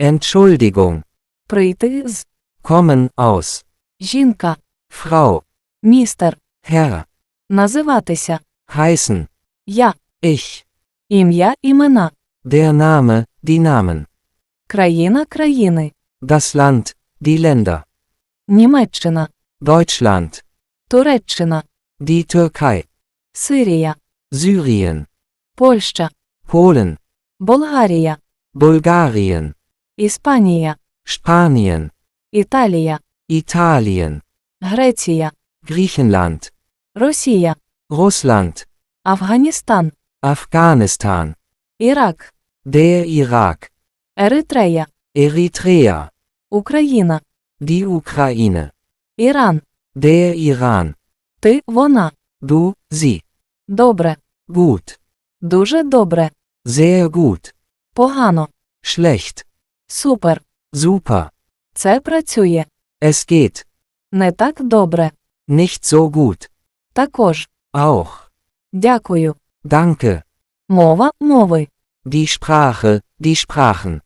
Entschuldigung. прийти з, Kommen aus. жінка, Frau. містер, Herr. називатися, Heißen. я, Ich. ім'я, імена, Der Name, die Namen. країна, країни, Das Land, die Länder. Німеччина, Deutschland. Туреччина, Die Türkei. Сирія, Syrien. Польща, Polen. Болгарія, Bulgarien. Іспанія, Spanien. Італія, Italien. Греція, Griechenland. Росія, Russland. Афганістан, Afghanistan. Ірак, Der Irak. Еритрея, Eritrea. Україна, Die Ukraine. Іран, Der Iran. ти, вона, Du, sie. добре, Gut. дуже добре, Sehr gut. погано, Schlecht. Супер, Super. це працює, Es geht. не так добре, Nicht so gut. також, Auch. дякую, Danke. мова, мови, Die Sprache, die Sprachen.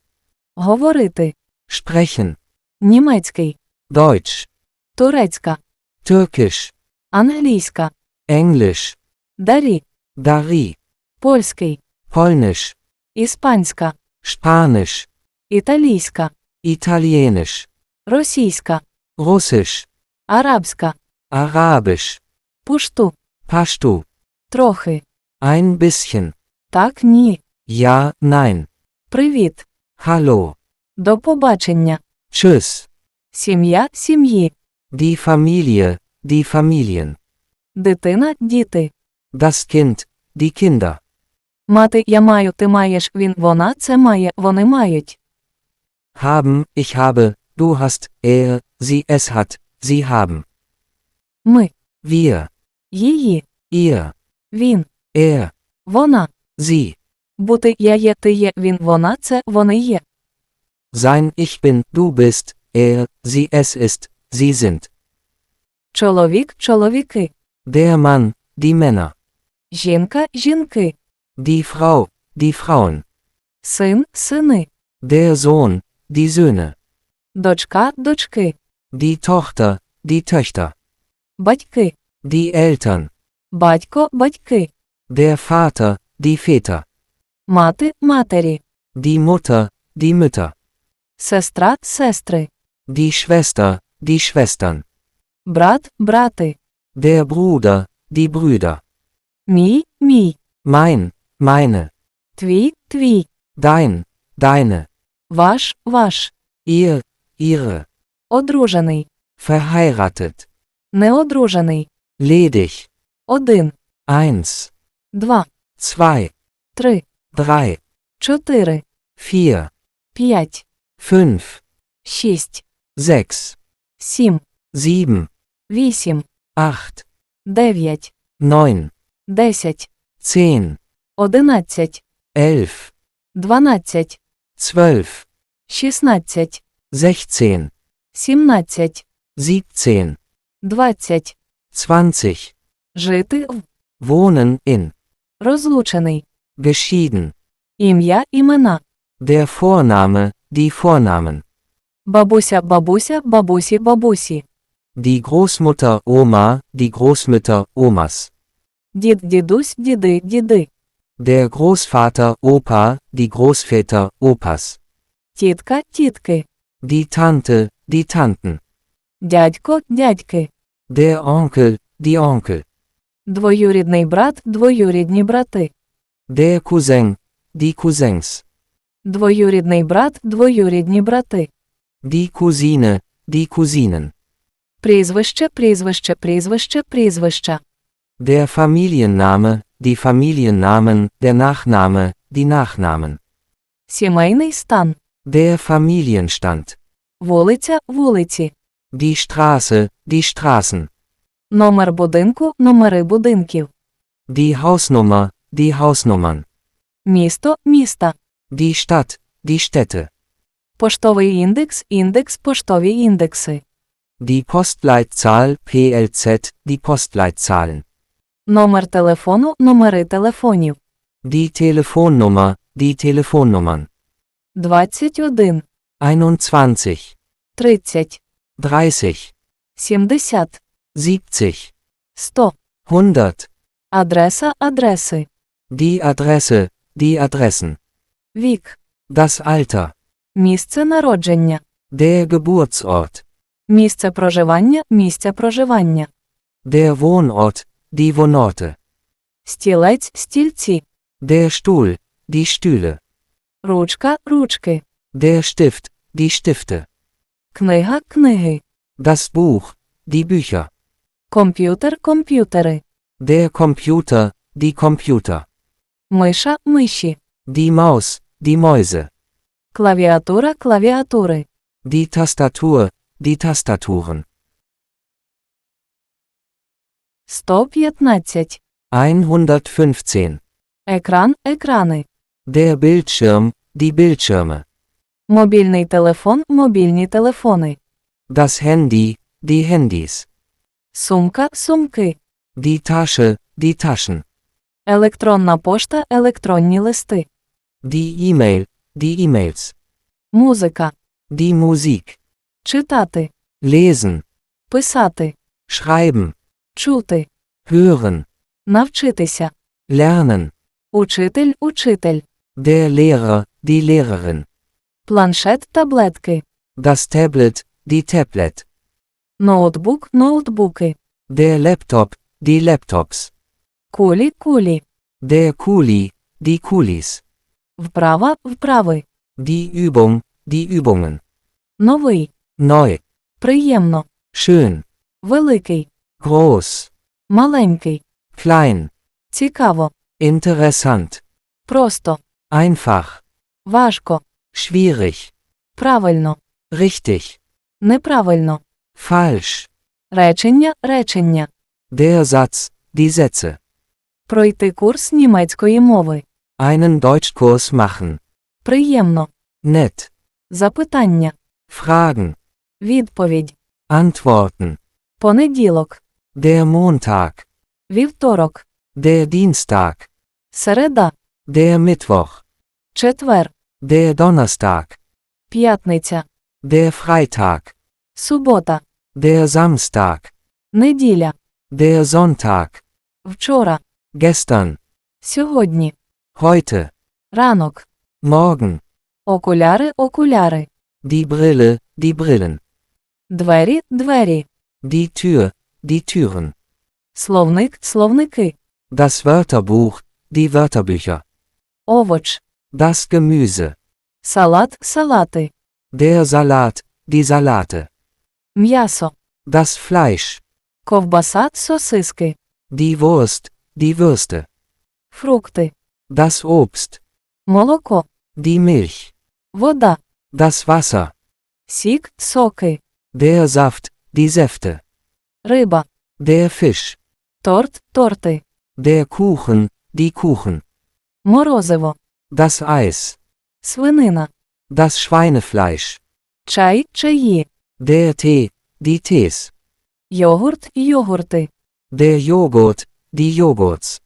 говорити, Sprechen. німецький, Deutsch. турецька, Türkisch. англійська, Englisch. дарі, Dari. польський, Polnisch. іспанська, Spanisch. Італійська, Italienisch. російська, Russisch. арабська, Arabisch. пушту, Pashto. трохи, Ein bisschen. так, ні, Ja, nein. привіт, Hallo. до побачення, Tschüss. сім'я, сім'ї, Die Familie, die Familien. дитина, діти, Das Kind, die Kinder. мати, я маю, ти маєш, він, вона, це має, вони мають, Haben, ich habe, du hast, er, sie es hat, sie haben. ми, Wir, її, ihr, він, er, вона, sie. бути, я є, ти є, він, вона, це, вони є, Sein ich bin, du bist, er, sie es ist, sie sind. чоловік, чоловіки, Der Mann, die Männer. жінка, жінки, Die Frau, die Frauen. син, сини, Der Sohn, die Söhne. дочка, дочки, Die Tochter, die Töchter. батьки, Die Eltern. батько, батьки, Der Vater, die Väter. мати, матері, Die Mutter, die Mütter. сестра, сестри, Die Schwester, die Schwestern. брат, брати, Der Bruder, die Brüder. мій, мій, Mein, meine. твій, твій, Dein, deine. Ваш, ваш, Ihr, ihre. одружений, Verheiratet. неодружений, Ledig. один, Eins. два, Zwei. три, Drei. чотири, Vier. п'ять, Fünf. шість, Sechs. сім, Sieben. вісім, Acht. дев'ять, Neun. десять, Zehn. одинадцять, Elf. дванадцять, Zwölf. шістнадцять, Sechzehn. сімнадцять, Siebzehn. двадцять, Zwanzig. жити в, Wohnen in. розлучений, Geschieden. ім'я, імена, Der Vorname, die Vornamen. бабуся, бабуся, бабусі, бабусі, Die Großmutter Oma, die Großmütter Omas. дід, дідусь, діди, діди, Der Großvater Opa, die Großväter Opas. тітка, тітки, Die Tante, die Tanten. дядько, дядьки, Der Onkel, die Onkel. двоюрідний брат, двоюрідні брати, Der Cousin, die Cousins. двоюрідний брат, двоюрідні брати, Die Cousine, die Cousinen. прізвище, прізвище, прізвище, прізвища, Der Familienname, die Familiennamen, der Nachname, die Nachnamen. сімейний стан, Der Familienstand. вулиця, вулиці, Die Straße, die Straßen. номер будинку, номери будинків, Die Hausnummer, die Hausnummern. місто, міста, Die Stadt, die Städte. поштовий індекс, індекс, поштові індекси, Die Postleitzahl PLZ, die Postleitzahlen. Номер телефону, номери телефонів, Die Telefonnummer, die Telefonnummern. 21, 21, 30, 30, 70, 70, 100. 100. Адреса адреси. Die Adresse, die Adressen. Вік. Das Alter. Місце народження. Der Geburtsort. Місце проживання місця проживання. Der Wohnort, die Wohnorte. Стілець стільці. Der Stuhl, die Stühle. Ручка ручки. Der Stift, die Stifte. Книга книги. Das Buch, die Bücher. Комп'ютер комп'ютери. Der Computer, die Computer. Миша миші. Die Maus, die Mäuse. Клавіатура клавіатури. Die Tastatur, die Tastaturen. 115. 115. Екран екрани. Der Bildschirm, die Bildschirme. Мобільний телефон мобільні телефони. Das Handy, die Handys. Сумка сумки. Die Tasche, die Taschen. Електронна пошта електронні листи. Die E-Mail, die E-Mails. Музика. Die Musik. Читати. Lesen, Писати. schreiben, Чути. hören, Навчитися. lernen. Учитель учитель. Der Lehrer, die Lehrerin. Планшет таблетки. Das Tablet, die Tablet. Ноутбук ноутбуки. Der Laptop, die Laptops. Кулі кулі. Der Kuli, die Kulis. Вправа вправи. Die Übung, die Übungen. Новий. Neu, Приємно. schön, Великий. Groß, Маленький. klein, Цікаво. interessant, Просто. einfach, Важко. schwierig, Правильно. richtig, Неправильно. falsch. Речення речення. Der Satz, die Sätze. Пройти курс німецької мови. Einen Deutschkurs machen. Приємно. Nett. Запитання. Fragen. Відповідь. Antworten. Понеділок. Der Montag. Вівторок. Der Dienstag. Середа. Der Mittwoch. Четвер. Der Donnerstag. П'ятниця. Der Freitag. Субота. Der Samstag. Неділя. Der Sonntag. Вчора. Gestern. Сьогодні. Heute. Ранок. Morgen. Окуляри окуляри. Die Brille, die Brillen. Двері двері. Die Tür, die Türen. Словник словники. Das Wörterbuch, die Wörterbücher. Овоч. Das Gemüse. Салат салати. Der Salat, die Salate. М'ясо. Das Fleisch. Ковбаса сосиски. Die Wurst, die Würste. Фрукти. Das Obst. Молоко. Die Milch. Вода. Das Wasser. Сік соки. Der Saft, die Säfte. Риба. Der Fisch. Торт торти. Der Kuchen, die Kuchen. Морозиво. Das Eis. Свинина. Das Schweinefleisch. Чай чаї. Der Tee, die Tees. Йогурт йогурти. Der Joghurt, die Joghurts.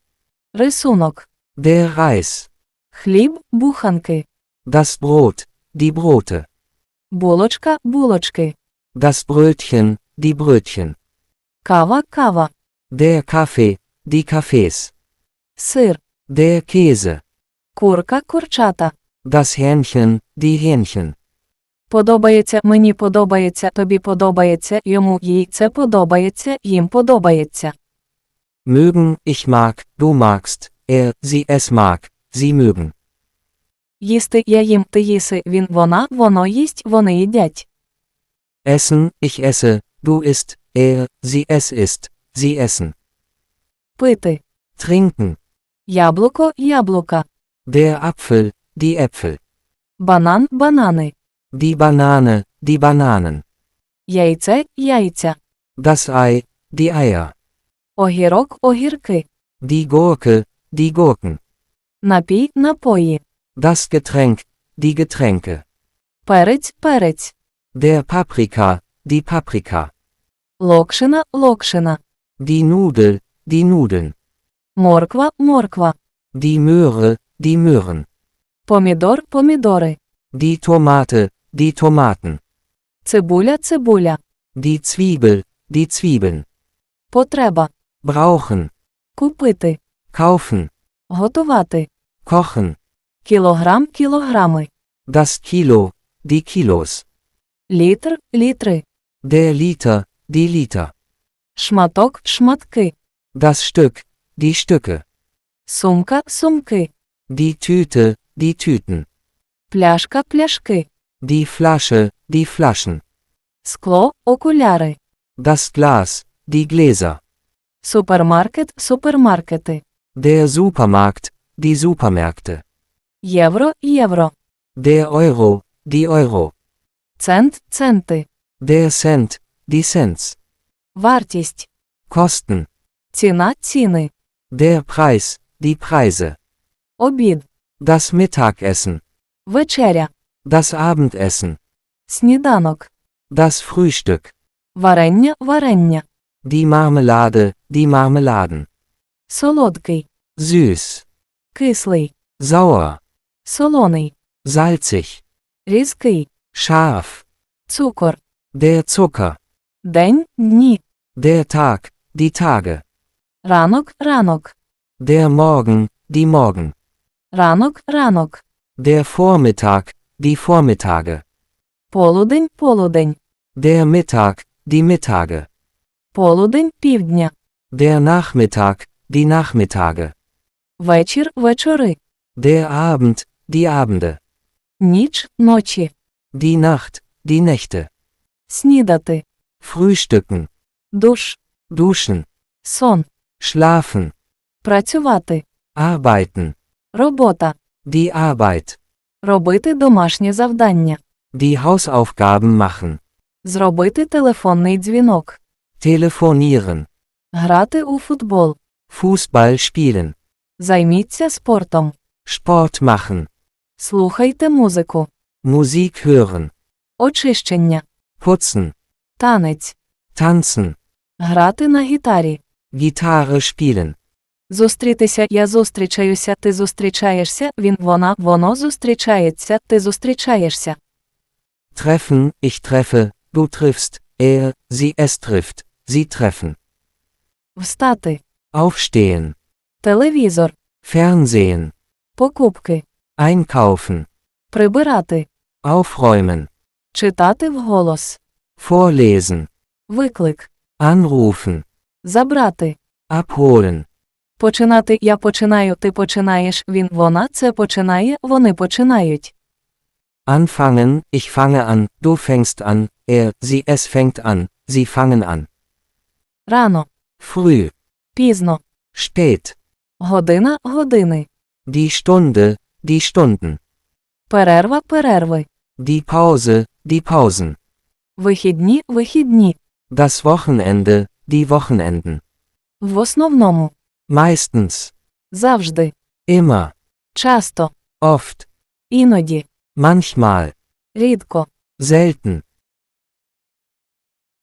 Рисунок. Der Reis. Хліб буханки. Das Brot, die Brote. Булочка булочки. Das Brötchen, die Brötchen. Кава кава. Der Kaffee, die Kaffees. Сир. Der Käse. Курка курчата. Das Hähnchen, die Hähnchen. Подобається, мені подобається, тобі подобається, йому їй це подобається, їм подобається. Mögen, ich mag, du magst, er, sie es mag, sie mögen. Їсти я їм, ти їси, він, вона, воно їсть, вони їдять. Essen, ich esse, du isst, er, sie es isst, sie essen. Пити. Trinken. Яблуко, яблука. Der Apfel, die Äpfel. Банан, банани. Die Banane, die Bananen. Яйце, яйця. Das Ei, die Eier. Огірок, огірки. Die Gurke, die Gurken. Напій, напої. Das Getränk, die Getränke. Перець, перець. Der Paprika, die Paprika. Локшина, локшина. Die Nudel, die Nudeln. Морква, морква. Die Möhre, die Möhren. Помідор, помідори. Die Tomate, die Tomaten. Цибуля, цибуля. Die Zwiebel, die Zwiebeln. Потреба. Brauchen, Купити. kaufen, Готувати. kochen. Кілограм, кілограми. Das Kilo, die Kilos. Літр, літри. Der Liter, die Liter. Шматок, шматки. Das Stück, die Stücke. Сумка, сумки. Die Tüte, die Tüten. Пляшка, пляшки. Die Flasche, die Flaschen. Скло, окуляри. Das Glas, die Gläser. Супермаркет, супермаркети. Der Supermarkt, die Supermärkte. Євро, євро. Der Euro, die Euro. Цент, центи. Der Cent, die Cents. Вартість. Kosten. Ціна, ціни. Der Preis, die Preise. Обід. Das Mittagessen. Вечеря. Das Abendessen. Сніданок. Das Frühstück. Варення, варення. Die Marmelade, die Marmeladen. Солодкий. Süß. Кислий. Sauer. Солоний. Salzig. Різкий. Scharf. Цукор. Der Zucker. День, дні. Der Tag, die Tage. Ранок, ранок. Der Morgen, die Morgen. Ранок, ранок. Der Vormittag, die Vormittage. Полудень, полудень. Der Mittag, die Mittage. Полудень, півдня. Der Nachmittag, die Nachmittage. Вечір, вечори. Der Abend, die Abende. Ніч, ночі. Die Nacht, die Nächte. Снідати. Frühstücken. Душ. Duschen. Сон. Schlafen. Працювати. Arbeiten. Робота. Die Arbeit. Робити домашнє завдання. Die Hausaufgaben machen. Зробити телефонний дзвінок. Telefonieren. Грати у футбол. Fußball spielen. Займіться спортом. Sport machen. Слухайте музику. Musik hören. Очищення. Putzen. Танець. Tanzen. Грати на гітарі. Gitarre spielen. Зустрітися, я зустрічаюся, ти зустрічаєшся, він, вона, воно зустрічається, ти зустрічаєшся. Treffen, ich treffe, du triffst, er, sie es trifft, sie treffen. Встати. Aufstehen. Телевізор. Fernsehen. Покупки. Einkaufen. Прибирати. Aufräumen. Читати вголос. Vorlesen. Виклик. Anrufen. Забрати. Abholen. Починати я починаю, ти починаєш, він, вона це починає, вони починають. Anfangen, ich fange an, du fängst an, er, sie es fängt an, sie fangen an. Рано. Früh. Пізно. Spät. Година, години. Die Stunde, die Stunden. Перерва, перерви. Die Pause, die Pausen. Вихідні, вихідні. Das Wochenende, die Wochenenden. В основному. Meistens. Завжди. Immer. Часто. Oft. Іноді. Manchmal. Рідко. Selten.